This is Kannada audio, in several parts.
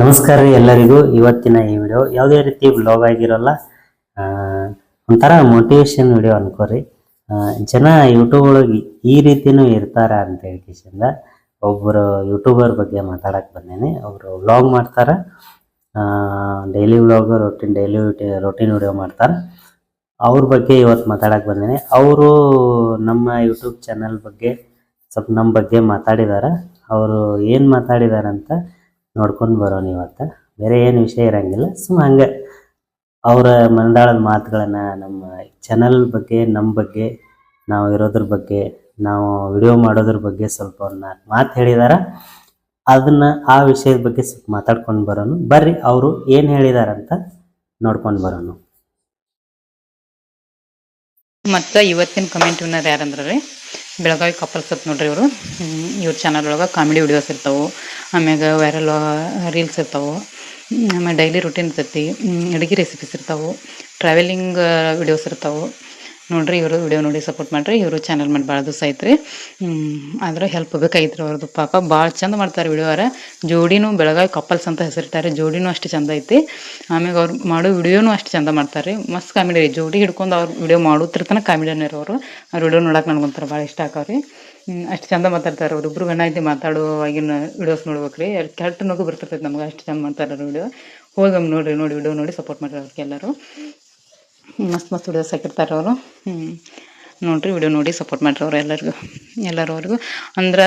ನಮಸ್ಕಾರ ರೀ ಎಲ್ಲರಿಗೂ. ಇವತ್ತಿನ ಈ ವಿಡಿಯೋ ಯಾವುದೇ ರೀತಿ ಬ್ಲಾಗ್ ಆಗಿರೋಲ್ಲ ಒಂಥರ ಮೋಟಿವೇಶನ್ ವಿಡಿಯೋ ಅನ್ಕೋರಿ ಜನ ಯೂಟ್ಯೂಬ್ ಒಳಗೆ ಈ ರೀತಿನೂ ಇರ್ತಾರ ಅಂತ ಹೇಳ್ಕಿಸಿಂದ ಒಬ್ಬರು ಯೂಟ್ಯೂಬರ್ ಬಗ್ಗೆ ಮಾತಾಡಕ್ಕೆ ಬಂದೇನೆ. ಒಬ್ಬರು ವ್ಲಾಗ್ ಮಾಡ್ತಾರೆ. Daily vlog routine daily routine video ಮಾಡ್ತಾರೆ. ಅವ್ರ ಬಗ್ಗೆ ಇವತ್ತು ಮಾತಾಡಕ್ಕೆ ಬಂದೇನೆ. ಅವರು ನಮ್ಮ ಯೂಟ್ಯೂಬ್ ಚಾನಲ್ ಬಗ್ಗೆ, ಸ್ವಲ್ಪ ನಮ್ಮ ಬಗ್ಗೆ ಮಾತಾಡಿದಾರ. ಅವರು ಏನು ಮಾತಾಡಿದಾರಂತ ನೋಡ್ಕೊಂಡು ಬರೋಣ ಇವತ್ತು ಬೇರೆ ಏನು ವಿಷಯ ಇರಂಗಿಲ್ಲ. ಸುಮ್ಮ ಹಂಗೆ ಅವರ ಮನದಾಳದ ಮಾತುಗಳನ್ನ ನಮ್ಮ ಚಾನಲ್ ಬಗ್ಗೆ ನಮ್ಮ ಬಗ್ಗೆ, ನಾವು ಇರೋದ್ರ ಬಗ್ಗೆ, ನಾವು ವಿಡಿಯೋ ಮಾಡೋದ್ರ ಬಗ್ಗೆ ಸ್ವಲ್ಪ ನಾಲ್ಕು ಮಾತು ಹೇಳಿದಾರ. ಅದನ್ನ ಆ ವಿಷಯದ ಬಗ್ಗೆ ಸ್ವಲ್ಪ ಮಾತಾಡ್ಕೊಂಡು ಬರೋಣ ಬರ್ರಿ, ಅವರು ಏನು ಹೇಳಿದಾರಂತ ನೋಡ್ಕೊಂಡು ಬರೋಣ ಮತ್ತು ಇವತ್ತಿನ ಕಮೆಂಟ್ ವಿನ್ನರ್ ಯಾರಂದ್ರೆ ಬೆಳಗಾವಿ ಕಪಲ್ಸ್ ಅಂತ ನೋಡ್ರಿ ಇವರು. ಇವ್ರ ಚಾನಲ್ ಒಳಗೆ ಕಾಮಿಡಿ ವಿಡಿಯೋಸ್ ಇರ್ತಾವೆ. ಆಮ್ಯಾಗ ವೈರಲ್ ರೀಲ್ಸ್ ಇರ್ತಾವೆ. ಆಮೇಲೆ ಡೈಲಿ ರುಟೀನ್ ಇರ್ತೈತಿ. ಅಡುಗೆ ರೆಸಿಪೀಸ್ ಇರ್ತಾವೆ. ಟ್ರಾವೆಲಿಂಗ್ ವಿಡಿಯೋಸ್ ಇರ್ತಾವೆ. ನೋಡ್ರಿ ಇವರು ವಿಡಿಯೋ ನೋಡಿ ಸಪೋರ್ಟ್ ಮಾಡ್ರಿ, ಇವರು ಚಾನಲ್ ಮಾಡಿ ಭಾಳ ದಿವಸ ಐತ್ರಿ ಆದ್ರೆ ಹೆಲ್ಪ್ ಬೇಕಾಗಿತ್ರಿ ಅವ್ರದ್ದು ಪಾಪ ಭಾಳ ಚಂದ ಮಾಡ್ತಾರೆ ವಿಡಿಯೋರ ಜೋಡಿನೂ ಬೆಳಗಾವಿ ಕಪಲ್ಸ್ ಅಂತ ಹೆಸರಿಟ್ಟಾರೆ, ಜೋಡಿನೂ ಅಷ್ಟು ಚಂದ ಐತಿ. ಆಮ್ಯಾಗ ಅವ್ರು ಮಾಡೋ ವಿಡಿಯೋನು ಅಷ್ಟು ಚಂದ ಮಾಡ್ತಾರೆ ಮಸ್ತ್ ಕಾಮಿಡಿ ರೀ, ಜೋಡಿ ಹಿಡ್ಕೊಂಡು ಅವ್ರು ವಿಡಿಯೋ ಮಾಡೋತಿರ್ತಾನೆ ಕಾಮಿಡಿಯನ್ ಇರೋರು. ಅವ್ರ ವಿಡಿಯೋ ನೋಡಕ್ಕೆ ನನಗೊಂಥರ ಭಾಳ ಇಷ್ಟ ಆಕವ್ರಿ. ಅಷ್ಟು ಚಂದ ಮಾತಾಡ್ತಾರೆ ಅವ್ರಿಬ್ರು ಗಣ್ಣ ಐತಿ ಮಾತಾಡುವಾಗಿನ ವಿಡಿಯೋಸ್ ನೋಡ್ಬೇಕ್ರಿ. ಅಲ್ಲಿ ಕೆಟ್ಟ ನಗು ಬರ್ತಿರ್ತೈತೆ ನಮ್ಗೆ, ಅಷ್ಟು ಚಂದ ಮಾಡ್ತಾರೆ ವಿಡಿಯೋ ಹೋಗಿ ನೋಡ್ರಿ, ನೋಡಿ ವಿಡಿಯೋ ನೋಡಿ ಸಪೋರ್ಟ್ ಮಾಡ್ರಿ ಅವ್ರಿಗೆ ಎಲ್ಲರೂ ಮಸ್ತ್ ಮಸ್ತ್ ವಿಡಿಯೋಸ್ ಹಾಕಿರ್ತಾರೆ ಅವರು. ನೋಡ್ರಿ ವಿಡಿಯೋ ನೋಡಿ ಸಪೋರ್ಟ್ ಮಾಡ್ರಿ ಅವ್ರು ಎಲ್ಲರಿಗೂ. ಎಲ್ಲರವ್ರಿಗೂ ಅಂದ್ರೆ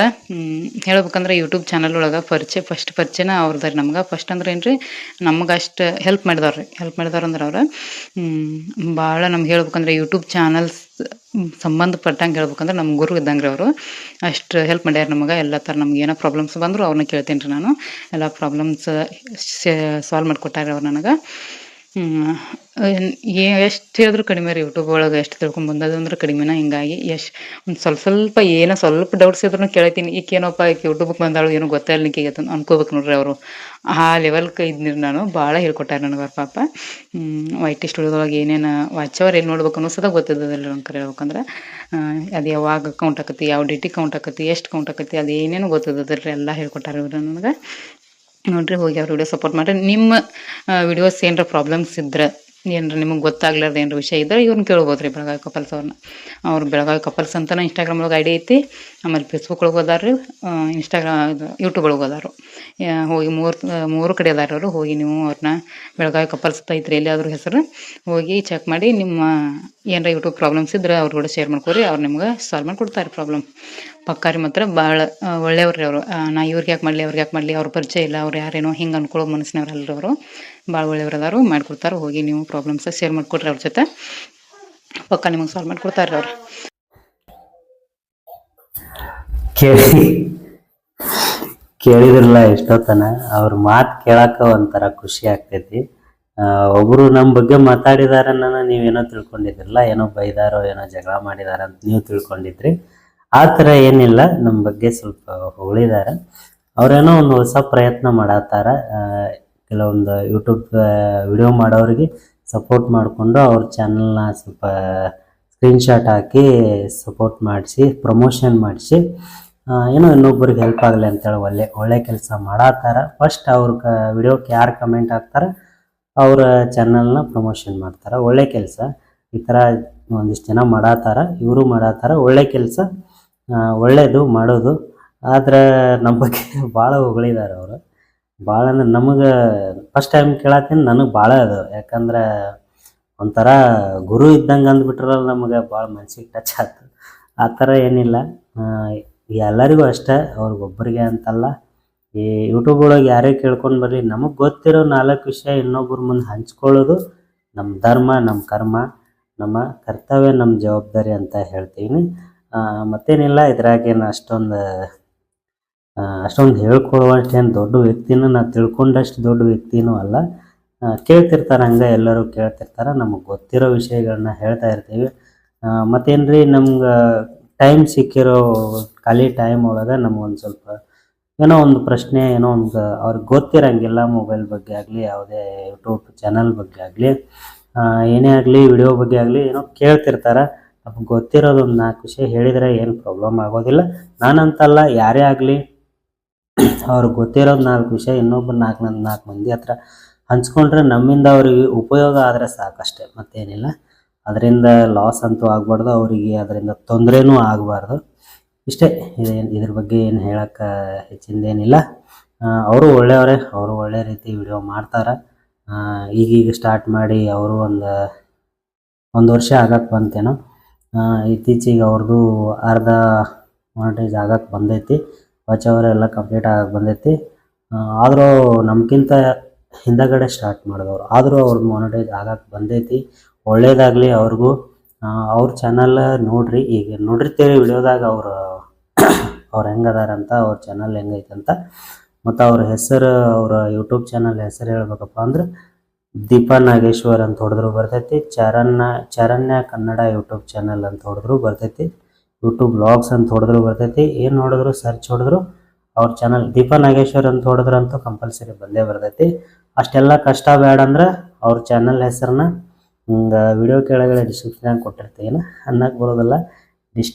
ಹೇಳ್ಬೇಕಂದ್ರೆ ಯೂಟ್ಯೂಬ್ ಚಾನಲ್ ಒಳಗೆ ಪರಿಚಯ ಫಸ್ಟ್ ಪರಿಚಯನ ಅವ್ರದ್ದು ರೀ ನಮ್ಗೆ. ಫಸ್ಟ್ ಅಂದ್ರೆ ಏನು ರೀ ನಮ್ಗೆ ಅಷ್ಟು ಹೆಲ್ಪ್ ಮಾಡಿದವ್ರು ಹೆಲ್ಪ್ ಮಾಡಿದವ್ರು ಅಂದ್ರೆ ಅವ್ರು. ಭಾಳ ನಮ್ಗೆ ಹೇಳ್ಬೇಕಂದ್ರೆ ಯೂಟ್ಯೂಬ್ ಚಾನಲ್ಸ್ ಸಂಬಂಧಪಟ್ಟಂಗೆ ಹೇಳ್ಬೇಕಂದ್ರೆ ನಮ್ಮ ಗುರು ಇದ್ದಂಗೆ ರೀ ಅವರು. ಅಷ್ಟು ಹೆಲ್ಪ್ ಮಾಡ್ಯಾರ ನಮಗೆ. ಎಲ್ಲ ಥರ ನಮ್ಗೆ ಏನೋ ಪ್ರಾಬ್ಲಮ್ಸ್ ಬಂದರೂ ಅವ್ರನ್ನ ಕೇಳ್ತೀನಿ ರೀ ನಾನು. ಎಲ್ಲ ಪ್ರಾಬ್ಲಮ್ಸ್ ಸಾಲ್ವ್ ಮಾಡಿಕೊಟ್ಟಾರೆ ಅವ್ರು ನನಗೆ. ಎಷ್ಟು ಹೇಳಿದ್ರು ಕಡಿಮೆ ರೀ ಯೂಟ್ಯೂಬ್ ಒಳಗೆ, ಎಷ್ಟು ತಿಳ್ಕೊಂಡ್ ಅಂದ್ರೆ ಕಡಿಮೆನ ಹಿಂಗಾಗಿ, ಎಷ್ಟು, ಒಂದು ಸ್ವಲ್ಪ ಸ್ವಲ್ಪ ಏನೋ ಸ್ವಲ್ಪ ಡೌಟ್ಸ್ ಇದ್ರೂ ಕೇಳ್ತೀನಿ ಏನೋಪ್ಪ ಈಕೆ ಬಂದಾಳು ಏನೋ ಗೊತ್ತಾಯಿಲ್ಲ ನಿಂಗೆ ಅಂತ ಅನ್ಕೋಬೇಕು ನೋಡ್ರಿ ಅವರು. ಆ ಲೆವೆಲ್ಗೆ ಇದ್ನಿರಿ ನಾನು ಭಾಳ ಹೇಳ್ಕೊಟ್ಟಾರೆ ನನಗೆ ಅವ್ರ ಪಾಪ. ವೈ ಟಿ ಸ್ಟುಡಿಯೋದೊಳಗೆ ಏನೇನು ವಾಚವರ್ ಏನು ನೋಡ್ಬೇಕು ಅನ್ನೋಸದ ಗೊತ್ತಿದ್ದದಿಲ್ಲ ನನ್ನ ಕರೆ ಹೇಳ್ಬೇಕಂದ್ರೆ. ಅದು ಯಾವಾಗ ಕೌಂಟ್ ಆಕತಿ ಯಾವ ಡೇಟಿಗೆ ಕೌಂಟ್ ಆಕತಿ ಎಷ್ಟು ಕೌಂಟ್ ಆಕತಿ ಅದು ಏನೇನು ಗೊತ್ತಿದ್ದದಿಲ್ಲ ಎಲ್ಲ ಹೇಳ್ಕೊಟ್ಟಾರೆ ಇವರು ನನಗೆ. ನೋಡ್ರಿ, ಹೋಗಿ ಅವ್ರ ವಿಡಿಯೋ ಸಪೋರ್ಟ್ ಮಾಡ್ರಿ. ನಿಮ್ಮ ವಿಡಿಯೋಸ್ ಏನರ ಪ್ರಾಬ್ಲಮ್ಸ್ ಇದ್ರೆ, ಏನರ ನಿಮಗೆ ಗೊತ್ತಾಗ್ಲಾರ್ದು ಏನರ ವಿಷಯ ಇದ್ರೆ ಇವ್ರನ್ನ ಕೇಳ್ಬೋದು ರೀ ಬೆಳಗಾವಿ ಕಪಲ್ಸ್ ಅವ್ರನ್ನ ಅವ್ರು ಬೆಳಗಾವಿ ಕಪಲ್ಸ್ ಅಂತಲೇ ಇನ್ಸ್ಟಾಗ್ರಾಮ್ ಒಳಗೆ ಐಡಿ ಐತಿ. ಆಮೇಲೆ ಫೇಸ್ಬುಕ್ ಒಳಗೆ ಹೋದಾರ ರೀ ಇನ್ಸ್ಟಾಗ್ರಾಮ್ ಯೂಟ್ಯೂಬ್ ಒಳಗೆ ಹೋದಾರು ಹೋಗಿ ಮೂರು ಮೂರು ಕಡೆ ಅದಾರ ಅವರು. ಹೋಗಿ ನೀವು ಅವ್ರನ್ನ ಬೆಳಗಾವಿ ಕಪಲ್ಸ್ ಅಂತ ಐತ್ರಿ ಎಲ್ಲಿಯಾದ್ರೂ ಹೆಸರು, ಹೋಗಿ ಚೆಕ್ ಮಾಡಿ ನಿಮ್ಮ ಏನಾರ ಯೂಟ್ಯೂಬ್ ಪ್ರಾಬ್ಲಮ್ಸ್ ಇದ್ರೆ ಅವ್ರ ಕೂಡ ಶೇರ್ ಮಾಡ್ಕೊರಿ, ಅವ್ರು ನಿಮ್ಗೆ ಸಾಲ್ವ್ ಮಾಡಿ ಕೊಡ್ತಾರೆ ಪ್ರಾಬ್ಲಮ್ ಪಕ್ಕಾರಿ ಮಾತ್ರ ಭಾಳ ಒಳ್ಳೆಯವ್ರು ಅವರು. ನಾ ಇವ್ರಿಗೆ ಯಾಕೆ ಮಾಡಲಿ, ಅವ್ರಿಗೆ ಯಾಕೆ ಮಾಡಲಿ, ಅವ್ರ ಪರಿಚಯ ಇಲ್ಲ, ಅವ್ರು ಯಾರೇನೋ ಹಿಂಗೆ ಅನ್ಕೊಳ್ಳೋ ಮನಸ್ಸಿನವ್ರಲ್ಲ ಅವರು ಭಾಳ ಒಳ್ಳೆಯವ್ರು ಅದಾರು ಮಾಡ್ಕೊಡ್ತಾರೆ. ಹೋಗಿ ನೀವು ಪ್ರಾಬ್ಲಮ್ಸ್ ಶೇರ್ ಮಾಡಿಕೊಡ್ರಿ ಅವ್ರ ಜೊತೆ. ಪಕ್ಕ ನಿಮಗೆ ಸಾಲ್ವ್ ಮಾಡಿಕೊಡ್ತಾರೆ ಅವ್ರು. ಕೇಳಿ. ಕೇಳಿದ್ರಲ್ಲ ಎಷ್ಟೊತ್ತನ? ಅವ್ರ ಮಾತು ಕೇಳಕ್ಕೆ ಒಂಥರ ಖುಷಿ ಆಗ್ತೈತಿ. ಒಬ್ರು ನಮ್ಮ ಬಗ್ಗೆ ಮಾತಾಡಿದಾರನ್ನ ನೀವೇನೋ ತಿಳ್ಕೊಂಡಿದ್ರಲ್ಲ, ಏನೋ ಬೈದಾರೋ, ಏನೋ ಜಗಳ ಮಾಡಿದಾರ ಅಂತ ನೀವು ತಿಳ್ಕೊಂಡಿದ್ರಿ. ಆ ಥರ ಏನಿಲ್ಲ ನಮ್ಮ ಬಗ್ಗೆ ಸ್ವಲ್ಪ ಹೊಗಳಿದಾರ. ಅವರೇನೋ ಒಂದು ಹೊಸ ಪ್ರಯತ್ನ ಮಾಡತ್ತಾರ. ಕೆಲವೊಂದು ಯೂಟ್ಯೂಬ್ ವಿಡಿಯೋ ಮಾಡೋರಿಗೆ ಸಪೋರ್ಟ್ ಮಾಡಿಕೊಂಡು ಅವ್ರ ಚಾನಲ್ನ ಸ್ವಲ್ಪ ಸ್ಕ್ರೀನ್ಶಾಟ್ ಹಾಕಿ ಸಪೋರ್ಟ್ ಮಾಡಿಸಿ ಪ್ರಮೋಷನ್ ಮಾಡಿಸಿ ಏನೋ ಇನ್ನೊಬ್ಬರಿಗೆ ಹೆಲ್ಪ್ ಆಗಲಿ ಅಂತೇಳಿ ಒಳ್ಳೆ ಒಳ್ಳೆ ಕೆಲಸ ಮಾಡತ್ತಾರ. ಫಸ್ಟ್ ಅವ್ರ ಕ ವಿಡಿಯೋಕ್ಕೆ ಯಾರು ಕಮೆಂಟ್ ಹಾಕ್ತಾರ, ಅವರ ಚಾನಲ್ನ ಪ್ರಮೋಷನ್ ಮಾಡ್ತಾರೆ. ಒಳ್ಳೆ ಕೆಲಸ. ಈ ಥರ ಒಂದಿಷ್ಟು ಜನ ಮಾಡತ್ತಾರ, ಇವರು ಮಾಡತ್ತಾರ. ಒಳ್ಳೆ ಕೆಲಸ. ಒಳ್ಳೆಯದು ಮಾಡೋದು. ಆದ್ರೆ ನಮ್ಮ ಬಗ್ಗೆ ಭಾಳ ಹೊಗಳಿದ್ದಾರೆ ಅವರು. ಭಾಳ ಅಂದ್ರೆ ನಮಗೆ ಫಸ್ಟ್ ಟೈಮ್ ಕೇಳತ್ತೀನಿ ನನಗೆ ಭಾಳ ಅದು. ಯಾಕಂದ್ರೆ ಒಂಥರ ಗುರು ಇದ್ದಂಗೆ ಅಂದ್ಬಿಟ್ರಲ್ಲ ನಮಗೆ ಭಾಳ ಮನ್ಸಿಗೆ ಟಚ್ ಆಯ್ತು ಆ ಥರ ಏನಿಲ್ಲ. ಎಲ್ಲರಿಗೂ ಅಷ್ಟೇ, ಅವ್ರಿಗೊಬ್ಬರಿಗೆ ಅಂತಲ್ಲ. ಈ ಯೂಟ್ಯೂಬ್ ಒಳಗೆ ಯಾರೇ ಕೇಳ್ಕೊಂಡು ಬರ್ರಿ ನಮಗೆ ಗೊತ್ತಿರೋ ನಾಲ್ಕು ವಿಷಯ ಇನ್ನೊಬ್ಬರ ಮುಂದೆ ಹಂಚ್ಕೊಳ್ಳೋದು ನಮ್ಮ ಧರ್ಮ ನಮ್ಮ ಕರ್ಮ, ನಮ್ಮ ಕರ್ತವ್ಯ ನಮ್ಮ ಜವಾಬ್ದಾರಿ ಅಂತ ಹೇಳ್ತೀನಿ. ಮತ್ತೇನಿಲ್ಲ ಇದ್ರಾಗೇನು ಅಷ್ಟೊಂದು ಅಷ್ಟೊಂದು ಹೇಳ್ಕೊಳ್ಳುವಷ್ಟೇನು ದೊಡ್ಡ ವ್ಯಕ್ತಿನೂ ನಾ ತಿಳ್ಕೊಂಡಷ್ಟು ದೊಡ್ಡ ವ್ಯಕ್ತಿನೂ ಅಲ್ಲ. ಕೇಳ್ತಿರ್ತಾರೆ ಹಂಗೆ ಎಲ್ಲರೂ ಕೇಳ್ತಿರ್ತಾರೆ. ನಮಗೆ ಗೊತ್ತಿರೋ ವಿಷಯಗಳನ್ನ ಹೇಳ್ತಾ ಇರ್ತೀವಿ. ಆ, ಮತ್ತೇನ್ರಿ ನಮ್ಗೆ ಟೈಮ್ ಸಿಕ್ಕಿರೋ ಖಾಲಿ ಟೈಮ್ ಒಳಗೆ ನಮಗೊಂದು ಸ್ವಲ್ಪ ಏನೋ ಒಂದು ಪ್ರಶ್ನೆ ಏನೋ ಒಂದು ಅವ್ರಿಗೆ ಗೊತ್ತಿರಂಗಿಲ್ಲ ಮೊಬೈಲ್ ಬಗ್ಗೆ ಆಗಲಿ ಯಾವುದೇ ಯೂಟ್ಯೂಬ್ ಚಾನಲ್ ಬಗ್ಗೆ ಆಗಲಿ. ಏನೇ ಆಗಲಿ ವಿಡಿಯೋ ಬಗ್ಗೆ ಆಗಲಿ ಏನೋ ಕೇಳ್ತಿರ್ತಾರೆ. ಗೊತ್ತಿರೋದು ಒಂದು ನಾಲ್ಕು ವಿಷಯ ಹೇಳಿದರೆ ಏನು ಪ್ರಾಬ್ಲಮ್ ಆಗೋದಿಲ್ಲ. ನಾನಂತಲ್ಲ, ಯಾರೇ ಆಗಲಿ ಅವ್ರಿಗೆ ಗೊತ್ತಿರೋದು ನಾಲ್ಕು ವಿಷಯ ಇನ್ನೊಬ್ಬರು ನಾಲ್ಕು ನಾಲ್ಕು ಮಂದಿ ಹತ್ರ ಹಂಚ್ಕೊಂಡ್ರೆ ನಮ್ಮಿಂದ ಅವ್ರಿಗೆ ಉಪಯೋಗ ಆದರೆ ಸಾಕಷ್ಟೇ, ಮತ್ತೇನಿಲ್ಲ. ಅದರಿಂದ ಲಾಸ್ ಅಂತೂ ಆಗಬಾರ್ದು, ಅವರಿಗೆ ಅದರಿಂದ ತೊಂದರೆನೂ ಆಗಬಾರ್ದು. ಇಷ್ಟೇ ಇದೇನು ಇದ್ರ ಬಗ್ಗೆ ಏನು ಹೇಳೋಕ್ಕೆ ಹೆಚ್ಚಿಂದೇನಿಲ್ಲ. ಅವರು ಒಳ್ಳೆಯವರೇ, ಅವರು ಒಳ್ಳೆ ರೀತಿ ವಿಡಿಯೋ ಮಾಡ್ತಾರೆ. ಈಗೀಗ ಸ್ಟಾರ್ಟ್ ಮಾಡಿ ಅವರು ಒಂದು ಒಂದು ವರ್ಷ ಆಗಕ್ಕೆ ಬಂತೇನೋ. ಇತ್ತೀಚೆಗೆ ಅವ್ರದ್ದು ಅರ್ಧ ಮಾನಿಟೈಸ್ ಆಗಕ್ಕೆ ಬಂದೈತಿ. ವಾಚ್ ಎಲ್ಲ ಕಂಪ್ಲೀಟ್ ಆಗಕ್ಕೆ ಬಂದೈತಿ. ಆದರೂ ನಮಗಿಂತ ಹಿಂದಗಡೆ ಸ್ಟಾರ್ಟ್ ಮಾಡಿದವರು. ಆದರೂ ಅವ್ರದ್ದು ಮಾನಿಟೈಸ್ ಆಗಕ್ಕೆ ಬಂದೈತಿ. ಒಳ್ಳೇದಾಗಲಿ ಅವ್ರಿಗೂ. ಅವ್ರ ಚಾನಲ್ ನೋಡ್ರಿ. ಈಗ ನೋಡಿರ್ತೀರಿ ವಿಡಿಯೋದಾಗ ಅವರು ಅವ್ರು ಹೆಂಗದಾರಂತ, ಅವ್ರ ಚಾನಲ್ ಹೆಂಗೈತೆ ಅಂತ ಮತ್ತು ಅವ್ರ ಹೆಸರು, ಅವ್ರ ಯೂಟ್ಯೂಬ್ ಚಾನಲ್ ಹೆಸರು ಹೇಳ್ಬೇಕಪ್ಪ ಅಂದ್ರೆ ದೀಪಾ ನಾಗೇಶ್ವರ್ ಅಂತ ಹೊಡೆದ್ರು ಬರ್ತೈತಿ. ಚರಣ್ಯ ಚರಣ್ಯ ಕನ್ನಡ ಯೂಟ್ಯೂಬ್ ಚಾನಲ್ ಅಂತ ಹೊಡೆದ್ರು ಬರ್ತೈತಿ. ಯೂಟ್ಯೂಬ್ ಬ್ಲಾಗ್ಸ್ ಅಂತ ಹೊಡೆದ್ರು ಬರ್ತೈತಿ. ಏನು ನೋಡಿದ್ರು ಸರ್ಚ್ ಹೊಡೆದ್ರು, ಅವ್ರ ಚಾನಲ್ ದೀಪಾ ನಾಗೇಶ್ವರ್ ಅಂತ ಹೊಡೆದ್ರು ಅಂತೂ ಕಂಪಲ್ಸರಿ ಬಂದೇ ಬರ್ತೈತಿ. ಅಷ್ಟೆಲ್ಲ ಕಷ್ಟ ಬೇಡ ಅಂದ್ರೆ ಅವ್ರ ಚಾನಲ್ ಹೆಸರನ್ನ ವಿಡಿಯೋ ಕೆಳಗಡೆ ಡಿಸ್ಕ್ರಿಪ್ಷನ್ದಾಗ ಕೊಟ್ಟಿರ್ತೀನಿ. ಅನ್ನಕ್ಕೆ ಬರೋದಲ್ಲ. ಡಿಸ್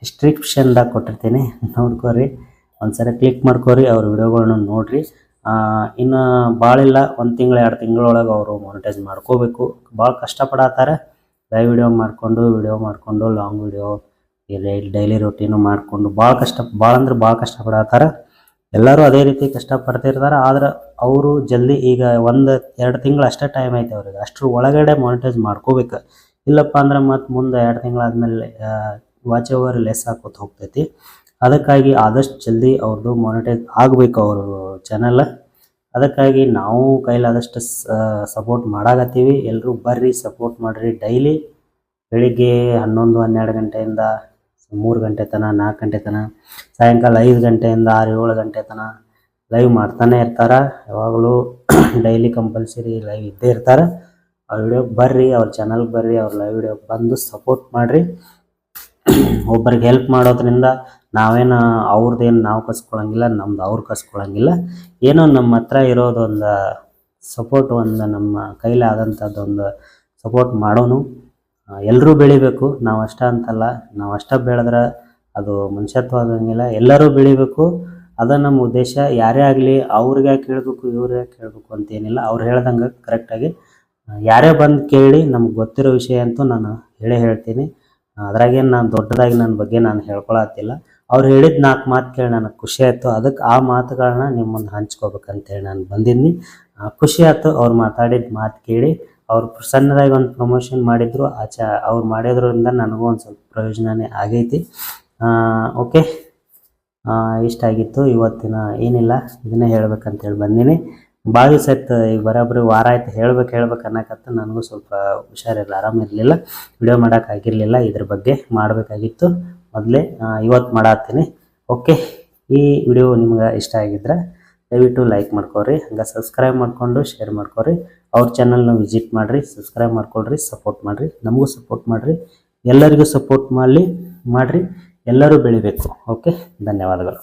ಡಿಸ್ಕ್ರಿಪ್ಷನ್ದಾಗ ಕೊಟ್ಟಿರ್ತೀನಿ. ನೋಡ್ಕೋರಿ. ಒಂದ್ಸರಿ ಕ್ಲಿಕ್ ಮಾಡ್ಕೋರಿ, ಅವ್ರ ವಿಡಿಯೋಗಳನ್ನ ನೋಡ್ರಿ. ಇನ್ನು ಭಾಳ ಇಲ್ಲ ಒಂದು ತಿಂಗಳು, ಎರಡು ತಿಂಗಳೊಳಗೆ ಅವರು ಮಾನಿಟೈಸ್ ಮಾಡ್ಕೋಬೇಕು. ಭಾಳ ಕಷ್ಟಪಡತ್ತಾರೆ. ಲೈವ್ ವಿಡಿಯೋ ಮಾಡಿಕೊಂಡು ವಿಡಿಯೋ ಮಾಡಿಕೊಂಡು ಲಾಂಗ್ ವಿಡಿಯೋ, ಡೈಲಿ ರೊಟೀನು ಮಾಡಿಕೊಂಡು ಭಾಳ ಕಷ್ಟ ಭಾಳ ಅಂದ್ರೆ ಭಾಳ ಕಷ್ಟಪಡತ್ತಾರೆ. ಎಲ್ಲರೂ ಅದೇ ರೀತಿ ಕಷ್ಟಪಡ್ತಿರ್ತಾರೆ. ಆದ್ರೆ ಅವರು ಜಲ್ದಿ ಈಗ ಒಂದು, ಎರಡು ತಿಂಗಳು ಅಷ್ಟೇ ಟೈಮ್ ಐತೆ ಅವ್ರಿಗೆ. ಅಷ್ಟರ ಒಳಗಡೆ ಮಾನಿಟೈಸ್ ಮಾಡ್ಕೋಬೇಕು. ಇಲ್ಲಪ್ಪ ಅಂದ್ರೆ ಮತ್ತೆ ಮುಂದೆ ಎರಡು ತಿಂಗಳಾದ್ಮೇಲೆ ವಾಚ್ ಓವರ್ ಲೆಸ್ ಹಾಕೋತ ಹೋಗ್ತೈತಿ. ಅದಕ್ಕಾಗಿ ಆದಷ್ಟು ಜಲ್ದಿ ಅವ್ರದ್ದು ಮಾನಿಟೈಸ್ ಆಗಬೇಕು ಅವರು ಚಾನಲ್ ಅದಕ್ಕಾಗಿ ನಾವು ಕೈಲಾದಷ್ಟು ಸಪೋರ್ಟ್ ಮಾಡಾಕತ್ತೀವಿ. ಎಲ್ಲರೂ ಬರ್ರಿ ಸಪೋರ್ಟ್ ಮಾಡಿರಿ ಡೈಲಿ ಬೆಳಿಗ್ಗೆ ಹನ್ನೊಂದು, ಹನ್ನೆರಡು ಗಂಟೆಯಿಂದ ಮೂರು ಗಂಟೆ ತನ ನಾಲ್ಕು ಗಂಟೆ ತನಕ ಸಾಯಂಕಾಲ ಐದು ಗಂಟೆಯಿಂದ ಆರು, ಏಳು ಗಂಟೆ ತನ ಲೈವ್ ಮಾಡ್ತಾನೆ ಇರ್ತಾರೆ. ಯಾವಾಗಲೂ ಡೈಲಿ ಕಂಪಲ್ಸರಿ ಲೈವ್ ಇದ್ದೇ ಇರ್ತಾರೆ. ಅವ್ರ ವಿಡಿಯೋ ಬರ್ರಿ, ಅವ್ರ ಚಾನಲ್ಗೆ ಬರ್ರಿ, ಅವ್ರ ಲೈವ್ ವಿಡಿಯೋ ಬಂದು ಸಪೋರ್ಟ್ ಮಾಡಿರಿ. ಒಬ್ಬರಿಗೆ ಹೆಲ್ಪ್ ಮಾಡೋದ್ರಿಂದ ನಾವೇನು ಅವ್ರದ್ದೇನು ನಾವು ಕಸ್ಕೊಳಂಗಿಲ್ಲ, ನಮ್ದು ಅವ್ರು ಕಸ್ಕೊಳಂಗಿಲ್ಲ. ಏನೋ ನಮ್ಮ ಹತ್ರ ಇರೋದೊಂದು ಸಪೋರ್ಟ್ ಒಂದು ನಮ್ಮ ಕೈಲಾದಂಥದ್ದೊಂದು ಸಪೋರ್ಟ್ ಮಾಡೋನು. ಎಲ್ಲರೂ ಬೆಳಿಬೇಕು. ನಾವು ಅಷ್ಟ ಅಂತಲ್ಲ, ನಾವು ಅಷ್ಟ ಬೆಳೆದ್ರೆ ಅದು ಮನುಷ್ಯತ್ವ ಆಗಂಗಿಲ್ಲ. ಎಲ್ಲರೂ ಬೆಳಿಬೇಕು. ಅದ ನಮ್ಮ ಉದ್ದೇಶ. ಯಾರೇ ಆಗಲಿ ಅವ್ರಿಗೆ ಯಾಕೆ ಕೇಳಬೇಕು, ಇವ್ರಿಗೆ ಯಾಕೆ ಕೇಳಬೇಕು ಅಂತೇನಿಲ್ಲ ಅವ್ರು ಹೇಳ್ದಂಗೆ ಕರೆಕ್ಟಾಗಿ ಯಾರೇ ಬಂದು ಕೇಳಿ ನಮ್ಗೆ ಗೊತ್ತಿರೋ ವಿಷಯ ಅಂತೂ ನಾನು ಹೇಳೇ ಹೇಳ್ತೀನಿ. ಅದ್ರಾಗೇನು ನಾನು ದೊಡ್ಡದಾಗಿ ನನ್ನ ಬಗ್ಗೆ ನಾನು ಹೇಳ್ಕೊಳತ್ತಿಲ್ಲ. ಅವ್ರು ಹೇಳಿದ ನಾಲ್ಕು ಮಾತು ಕೇಳಿ ನನಗೆ ಖುಷಿ ಆಯಿತು. ಅದಕ್ಕೆ ಆ ಮಾತುಗಳನ್ನ ನಿಮ್ಮ ಮುಂದೆ ಹಂಚ್ಕೋಬೇಕಂತೇಳಿ ನಾನು ಬಂದಿದ್ದೀನಿ ಖುಷಿ ಆಯ್ತು ಅವ್ರು ಮಾತಾಡಿದ ಮಾತು ಕೇಳಿ. ಅವ್ರು ಸಣ್ಣದಾಗಿ ಒಂದು ಪ್ರಮೋಷನ್ ಮಾಡಿದ್ರು. ಆ ಚ ಅವ್ರು ಮಾಡಿದ್ರಿಂದ ನನಗೂ ಒಂದು ಸ್ವಲ್ಪ ಪ್ರಯೋಜನವೇ ಆಗೈತಿ. ಓಕೆ. ಇಷ್ಟ ಆಗಿತ್ತು ಇವತ್ತಿನ ಏನಿಲ್ಲ, ಇದನ್ನೇ ಹೇಳ್ಬೇಕಂತೇಳಿ ಬಂದೀನಿ. ಭಾಳ ದಿವಸ ಆಯ್ತು ಈಗ ಬರೋಬ್ಬರಿ ವಾರ ಆಯ್ತು ಹೇಳ್ಬೇಕು ಹೇಳ್ಬೇಕು ಅನ್ನಕತ್ತ ನನಗೂ ಸ್ವಲ್ಪ ಹುಷಾರಿಲ್ಲ ಆರಾಮಿರಲಿಲ್ಲ ವಿಡಿಯೋ ಮಾಡೋಕ್ಕಾಗಿರಲಿಲ್ಲ ಇದ್ರ ಬಗ್ಗೆ ಮಾಡಬೇಕಾಗಿತ್ತು. ಮೊದಲೇ ಇವತ್ತು ಮಾಡತ್ತೀನಿ. ಓಕೆ, ಈ ವಿಡಿಯೋ ನಿಮ್ಗೆ ಇಷ್ಟ ಆಗಿದ್ರೆ ದಯವಿಟ್ಟು ಲೈಕ್ ಮಾಡ್ಕೊರಿ ಹಂಗೆ ಸಬ್ಸ್ಕ್ರೈಬ್ ಮಾಡಿಕೊಂಡು ಶೇರ್ ಮಾಡ್ಕೊರಿ ಅವ್ರ ಚಾನಲ್ನ ವಿಸಿಟ್ ಮಾಡಿರಿ, ಸಬ್ಸ್ಕ್ರೈಬ್ ಮಾಡ್ಕೊಳ್ರಿ, ಸಪೋರ್ಟ್ ಮಾಡಿರಿ, ನಮಗೂ ಸಪೋರ್ಟ್ ಮಾಡಿರಿ, ಎಲ್ಲರಿಗೂ ಸಪೋರ್ಟ್ ಮಾಡಲಿ, ಮಾಡಿರಿ, ಎಲ್ಲರೂ ಬೆಳಿಬೇಕು. ಓಕೆ, ಧನ್ಯವಾದಗಳು.